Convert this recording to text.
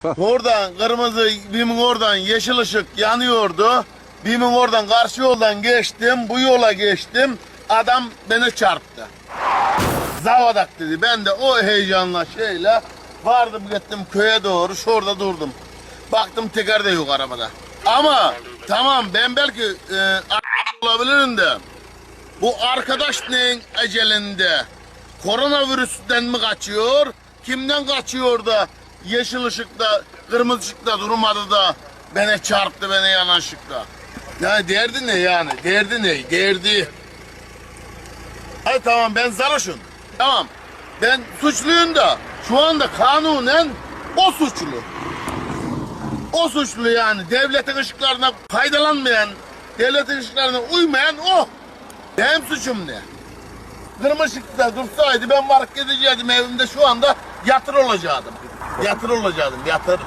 Oradan kırmızı bimin oradan yeşil ışık yanıyordu. Bimin oradan karşı yoldan geçtim. Bu yola geçtim. Adam beni çarptı. Zavadak dedi. Ben de o heyecanla şeyle vardım gittim köye doğru. Şurada durdum. Baktım teker de yok arabada. Ama tamam ben belki e, olabilirim de bu arkadaş neyin ecelinde? Koronavirüsten mi kaçıyor? Kimden kaçıyor da yeşil ışıkta, kırmızı ışıkta durmadı da beni çarptı beni yanan ışıkta? Yani derdi ne yani? Derdi ne? Derdi. Hayır tamam ben sarhoşum. Tamam. Ben suçluyum da şu anda kanunen o suçlu. O suçlu yani. Devletin ışıklarına faydalanmayan, devletin ışıklarına uymayan o. Benim suçum ne? Kırmızı ışıkta dursaydı ben varıp gidecektim evimde şu anda yatır olacaktım. Yatır olacaktım, yatır.